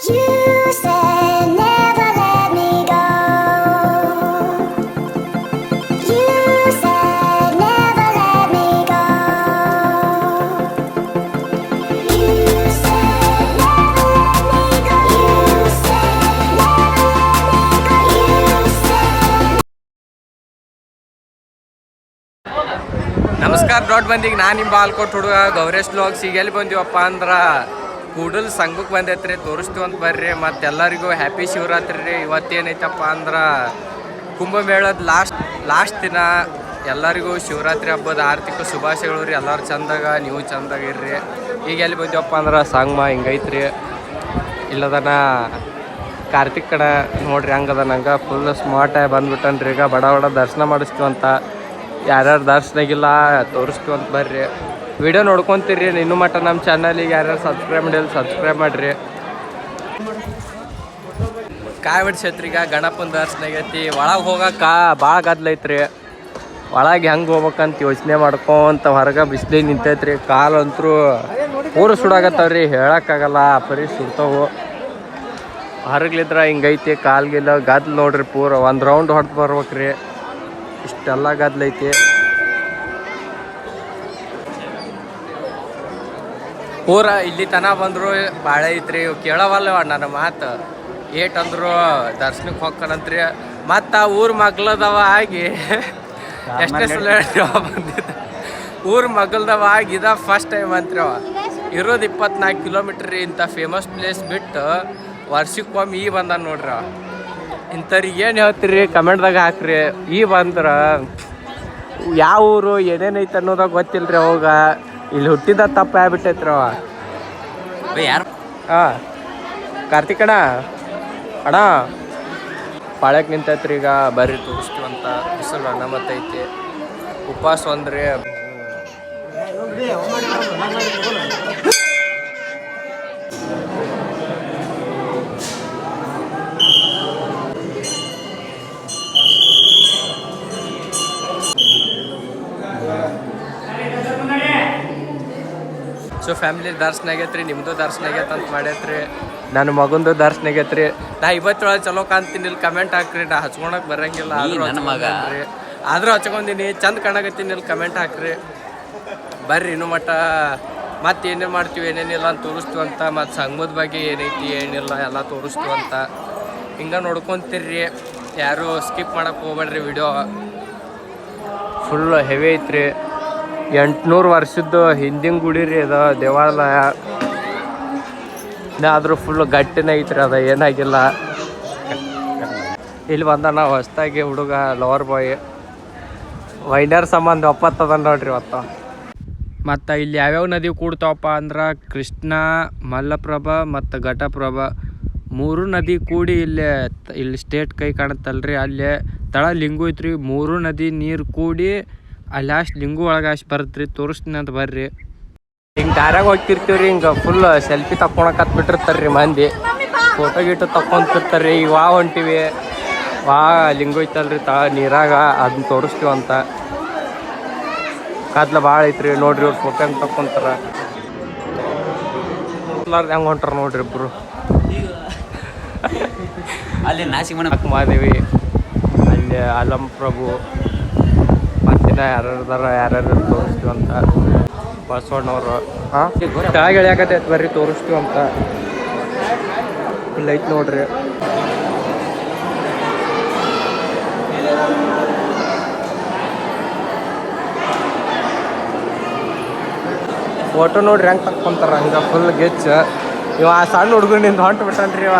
You ನಮಸ್ಕಾರ ದೊಡ್ಡ ಮಂದಿಗೆ ನಾನು ನಿಮ್ಮ ಬಾಲ್ಕೋಟ್ ಹುಡುಗ ಗೌರೇಶ್ ಬ್ಲಾಗ್ಸ್ ಈಗ ಎಲ್ಲಿ ಬಂದೀವಪ್ಪ ಅಂದ್ರೆ ಕೂಡಲ್ ಸಂಘಕ್ಕೆ ಬಂದೈತ್ರಿ, ತೋರಿಸ್ತೀವಿ ಅಂತ ಬರ್ರಿ. ಮತ್ತು ಎಲ್ಲರಿಗೂ ಹ್ಯಾಪಿ ಶಿವರಾತ್ರಿ ರೀ. ಇವತ್ತೇನೈತಪ್ಪ ಅಂದ್ರೆ ಕುಂಭಮೇಳದ ಲಾಸ್ಟ್ ಲಾಸ್ಟ್ ದಿನ ಎಲ್ಲರಿಗೂ ಶಿವರಾತ್ರಿ ಹಬ್ಬದ ಆರ್ಥಿಕ ಶುಭಾಶಯಗಳು ರೀ. ಎಲ್ಲರೂ ಚಂದಾಗ, ನೀವು ಚಂದಾಗ ಇರ್ರಿ. ಈಗ ಎಲ್ಲಿ ಬಂದೀವಪ್ಪ ಅಂದ್ರೆ ಸಾಂಗ್ಮ ಹಿಂಗೈತ್ರಿ. ಇಲ್ಲದನ ಕಾರ್ತಿಕ್ ಕಡೆ ನೋಡ್ರಿ, ಹಂಗದ ನಂಗೆ ಫುಲ್ ಸ್ಮಾರ್ಟ್ ಆಗಿ ಬಂದ್ಬಿಟ್ಟನ್ರಿ ಈಗ ಬಡ ಬಡ ದರ್ಶನ ಮಾಡಿಸ್ತೀವಂತ. ಯಾರ್ಯಾರು ದರ್ಶನಗಿಲ್ಲ ತೋರಿಸ್ತೀವಂತ ಅಂತ ಬರ್ರಿ. ವಿಡಿಯೋ ನೋಡ್ಕೊಂತೀರಿ, ಇನ್ನು ಮಟ್ಟ ನಮ್ಮ ಚಾನಲಿಗೆ ಯಾರ್ಯಾರು ಸಬ್ಸ್ಕ್ರೈಬ್ ಮಾಡಿಲ್ಲ ಸಬ್ಸ್ಕ್ರೈಬ್ ಮಾಡಿರಿ. ಕಾಯಿ ಛತ್ರಿಗ ಗಣಪನ ದರ್ಶನ ಆಗೈತಿ ಒಳಗೆ ಹೋಗಕ್ಕೆ ಭಾಳ ಗದ್ಲೈತ್ರಿ ಒಳಗೆ ಹೆಂಗೆ ಹೋಗ್ಬೇಕಂತ ಯೋಚನೆ ಮಾಡ್ಕೊಂತ ಹೊರಗೆ ಬಿಸಿಲಿ ನಿಂತೈತ್ರಿ. ಕಾಲಂತರೂ ಊರು ಸುಡಾಗತ್ತವ್ರಿ ಹೇಳಕ್ಕಾಗಲ್ಲ ಪರಿ ಸುಡ್ತಾವು. ಹೊರಗ್ಲಿದ್ರೆ ಹಿಂಗೈತಿ ಕಾಲ್ಗಿಲ್ಲ ಗದ್ಲು ನೋಡ್ರಿ ಪೂರ. ಒಂದು ರೌಂಡ್ ಹೊಡೆದು ಬರ್ಬೇಕ್ರಿ. ಇಷ್ಟೆಲ್ಲ ಗದ್ಲೈತಿ ಪೂರ ಇಲ್ಲಿ ತನ ಬಂದರು ಭಾಳ ಐತ್ರಿ ಕೇಳವಲ್ಲ ಕೇಳವಲ್ಲವ ನನ್ನ ಮಾತು. ಏಟ್ ಅಂದ್ರು ದರ್ಶನಕ್ಕೆ ಹೋಗ್ಕನಂತ್ರಿ. ಮತ್ತು ಆ ಊರ್ ಮಗ್ಲದವ ಆಗಿ ಎಷ್ಟೇ ಸಲ ಬಂದಿದ್ದ. ಊರ್ ಮಗ್ಲದವ ಆಗಿ ಇದ ಫಸ್ಟ್ ಟೈಮ್ ಅಂತ್ರಿ ಅವ ಇರೋದು ಇಪ್ಪತ್ನಾಲ್ಕು ಕಿಲೋಮೀಟ್ರ್ ಇಂಥ ಫೇಮಸ್ ಪ್ಲೇಸ್ ಬಿಟ್ಟು ವರ್ಷಕ್ಕೊಮ್ಮೆ ಈ ಬಂದ ನೋಡ್ರಿ ಅವ ಇಂಥವ್ರಿಗೆ ಏನು ಹೇಳ್ತೀರಿ? ಕಮೆಂಟ್ದಾಗ ಹಾಕ್ರಿ. ಈ ಬಂದ್ರೆ ಯಾವ ಊರು ಏನೇನೈತೆ ಅನ್ನೋದಾಗ ಗೊತ್ತಿಲ್ರಿ ಅವಾಗ. ಇಲ್ಲಿ ಹುಟ್ಟಿದ ತಪ್ಪ ಆಗ್ಬಿಟ್ಟೈತ್ರವ ಯಾರು? ಹಾಂ ಕಾರ್ತಿಕಣ್ಣ ಅಣ್ಣ. ಪಾಳ್ಯಕ್ಕೆ ನಿಂತೈತ್ರಿ ಈಗ ಬರ್ರಿ ತೋರಿಸ್ತೀವಂತ ಬಿಸಿಲು ಅಣ್ಣ ಮತ್ತೈತಿ. ಉಪವಾಸ ಒಂದ್ರಿ. ಸೊ ಫ್ಯಾಮಿಲಿ ದರ್ಶನ ಆಗೈತ್ರಿ ನಿಮ್ಮದು ದರ್ಶನ ಆಗೈತೆ ಅಂತ ಮಾಡೈತ್ರಿ. ನನ್ನ ಮಗಂದು ದರ್ಶನ ಆಗೈತ್ರಿ. ನಾ ಇವತ್ತೊಳಗೆ ಚಲೋ ಕಾಣ್ತೀನಿ ಇಲ್ಲಿ ಕಮೆಂಟ್ ಹಾಕ್ರಿ ನಾ ಹಚ್ಕೊಳಕ್ ಬರಂಗಿಲ್ಲ ನನ್ನ ಮಗ. ಆದರೂ ಆದ್ರೂ ಹಚ್ಕೊಂದಿನಿ ಚಂದ ಕಾಣಕತ್ತೀನಿ ಇಲ್ಲಿ ಕಮೆಂಟ್ ಹಾಕ್ರಿ. ಬರ್ರಿ ಇನ್ನು ಮಟ್ಟ ಮತ್ತೆ ಏನೇನು ಮಾಡ್ತೀವಿ ಏನೇನಿಲ್ಲ ಅಂತ ತೋರಿಸ್ತೀವಿ ಅಂತ ಮತ್ತು ಸಂಘದ ಬಗ್ಗೆ ಏನೈತಿ ಏನಿಲ್ಲ ಎಲ್ಲ ತೋರಿಸ್ತೀವಿ ಅಂತ. ಹಿಂಗೆ ನೋಡ್ಕೊಂತೀರ್ರಿ. ಯಾರು ಸ್ಕಿಪ್ ಮಾಡಕ್ಕೆ ಹೋಗ್ಬೇಡ್ರಿ ವಿಡಿಯೋ ಫುಲ್ ಹೆವಿ ಐತ್ರಿ. ಎಂಟ್ನೂರು ವರ್ಷದ್ದು ಹಿಂದಿನ ಗುಡಿ ರೀ ಅದ ದೇವಾಲಯ. ಆದರೂ ಫುಲ್ ಗಟ್ಟಿನ ಐತ್ರಿ ಅದ, ಏನಾಗಿಲ್ಲ. ಇಲ್ಲಿ ಬಂದ ನಾವು ಹೊಸ್ದಾಗಿ ಹುಡುಗ ಲವರ್ ಬಾಯ್ ವೈನರ್ ಸಂಬಂಧ ಒಪ್ಪತ್ತದ ನೋಡ್ರಿ ಇವತ್ತು. ಮತ್ತು ಇಲ್ಲಿ ಯಾವ್ಯಾವ ನದಿ ಕೂಡ್ತಾವಪ್ಪ ಅಂದ್ರೆ ಕೃಷ್ಣ, ಮಲ್ಲಪ್ರಭಾ ಮತ್ತು ಘಟಪ್ರಭ. ಮೂರು ನದಿ ಕೂಡಿ ಇಲ್ಲಿ ಇಲ್ಲಿ ಸ್ಟೇಟ್ ಕೈ ಕಾಣುತ್ತಲ್ರಿ, ಅಲ್ಲಿ ತಳ ಲಿಂಗು ಐತ್ರಿ. ಮೂರು ನದಿ ನೀರು ಕೂಡಿ ಅಲ್ಲಿ ಲಾಸ್ಟ್ ಲಿಂಗು ಒಳಗೆ ಅಷ್ಟು ಬರ್ತ್ರಿ ತೋರಿಸ್ತೀನಿ ಅಂತ ಬರ್ರಿ. ಹಿಂಗೆ ದಾರ್ಯಾಗ ಹೋಗ್ತಿರ್ತೀವ್ರಿ ಹಿಂಗೆ ಫುಲ್ ಸೆಲ್ಫಿ ತಕ್ಕೊಳಕ್ ಬಿಟ್ಟಿರ್ತಾರ್ರಿ ಮಂದಿ. ಫೋಟೋ ಗೀಟೋ ತಕ್ಕೊಂತಿರ್ತಾರ್ರಿ ಈಗ ವಾ ಹೊಂಟಿವಿ ವಾ ಲಿಂಗು ಐತಲ್ರಿ ತಾ ನೀರಾಗ ಅದನ್ನ ತೋರಿಸ್ತೀವಿ ಅಂತ. ಕದ್ಲ ಭಾಳ ಐತ್ರಿ ನೋಡ್ರಿ ಇವ್ರು ಫೋಟೋ ಹೆಂಗೆ ತಕ್ಕೊಂತಾರ. ಹೆಂಗೆ ಹೊಂಟಾರ ನೋಡ್ರಿ ಇಬ್ರು. ಅಲ್ಲಿ ನಾಸಿಕ್ ಮಾದೇವಿ ಅಲ್ಲಿ ಅಲಂ ಪ್ರಭು. ಮತ್ತಿನ ಯಾರ್ಯಾರ್ದಾರ ಯಾರ್ಯಾರು ತೋರಿಸ್ತೀವಿ ಅಂತ ಬಸವಣ್ಣವರು ಹಾಂ? ಕೆಳಗೆ ಎಳ್ಯಾಕತ್ತೈತೆ ಬರ್ರಿ ತೋರಿಸ್ತೀವಿ ಅಂತ. ಇಲ್ಲ ಐತೆ ನೋಡ್ರಿ. ಫೋಟೋ ನೋಡ್ರಿ ಹೆಂಗೆ ತಕ್ಕೊಂತಾರ ಹಂಗೆ ಫುಲ್ ಗೆಚ್ಚ. ಇವ ಆ ಸಣ್ಣ ಹುಡುಗನಿಂದ ಹೊಂಟು ಬಿಟ್ಟನ್ರಿ ಇವ.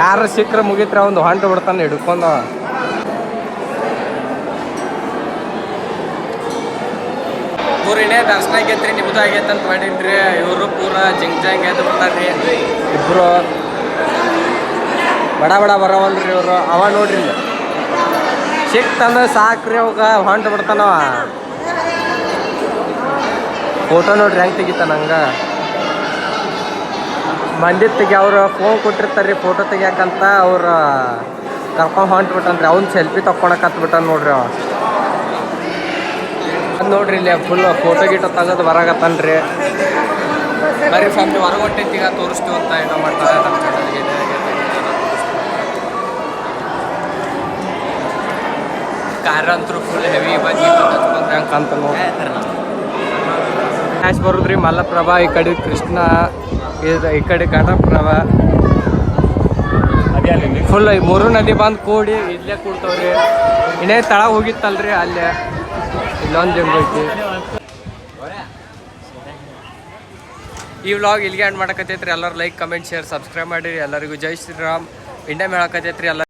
ಯಾರು ಸಿಕ್ಕರೆ ಮುಗಿತ್ರ ಒಂದು ಹೊಂಟು ಬಿಡ್ತಾನೆ ಹಿಡ್ಕೊಂಡು. ಊರಿನೇ ದರ್ಶನ ಆಗೈತ್ರಿ ನಿಮ್ದು ಆಗೈತೆ ಅಂತ ಮಾಡಿನ್ರಿ. ಇವರು ಪೂರ ಜಿಂಗ್ ಜಂಗ್ ಎದ್ದು ಬಿಡ್ತಾರ್ರಿ ಇಬ್ರು ಬಡ ಬಡ ಬರವಲ್ರಿ ಇವರು. ಅವ ನೋಡ್ರಿ ಸಿಕ್ತಂದ್ರೆ ಸಾಕ್ರಿ ಅವಾಗ ಹೊಂಟು ಬಿಡ್ತಾನವ ಫೋಟೋ ನೋಡ್ರಿ ಹೆಂಗೆ ತೆಗಿತಾನ ಹಂಗೆ. ಮಂದಿ ತೆಗಿ ಅವ್ರು ಫೋನ್ ಕೊಟ್ಟಿರ್ತಾರೆ ಫೋಟೋ ತೆಗಿಯಾಕಂತ ಅವ್ರ ಕರ್ಕೊಂಡು ಹೊಂಟ್ಬಿಟ್ಟನ್ರಿ ಅವ್ನು ಸೆಲ್ಫಿ ತಕ್ಕೊಳಕ್ ಹತ್ಬಿಟ್ಟ ನೋಡ್ರಿ ಅವ. ನೋಡ್ರಿ ಇಲ್ಲಿ ಫುಲ್ ಫೋಟೋ ಗೀಟೋ ತೆಗೆದು ರೀ ಬರೀ ಫ್ಯಾಮಿಲಿ ಹೊರಗೆ ಹೊಂಟೈತಿ ಈಗ ತೋರಿಸ್ತೀವಿ ಅಂತ ಏನೋ ಮಾಡ್ತಾರೆ ನಮ್ಮ ಚಾನಲ್ಗೆ ಕಾರ ಅಂತೂ ಫುಲ್ ಹೆವಿ ಮ್ಯಾಚ್ ಬರುದ್ರಿ ಮಲ್ಲಪ್ರಭಾ ಈ ಕಡೆ ಕೃಷ್ಣ ಇದು ಈ ಕಡೆ ಘಟಪ್ರಭಾ ಫುಲ್ ಮೂರು ನದಿ ಬಂದು ಕೂಡಿ ಇಲ್ಲೇ ಕೂಡ್ತಾವ್ರಿ. ಇನ್ನೇ ತಳ ಹೋಗಿತ್ತಲ್ರಿ ಅಲ್ಲೇ. ಈ ವ್ಲಾಗ್ ಇಲ್ಲಿಗೆ ಎಂಡ್ ಮಾಡಕತ್ತೈತ್ರಿ. ಎಲ್ಲರೂ ಲೈಕ್ ಕಮೆಂಟ್ ಶೇರ್ ಸಬ್ಸ್ಕ್ರೈಬ್ ಮಾಡಿರಿ. ಎಲ್ಲರಿಗೂ ಜೈ ಶ್ರೀರಾಮ್. ಇಂಡಿಯಾ ಹೇಳಕತ್ತೈತ್ರಿ ಎಲ್ಲ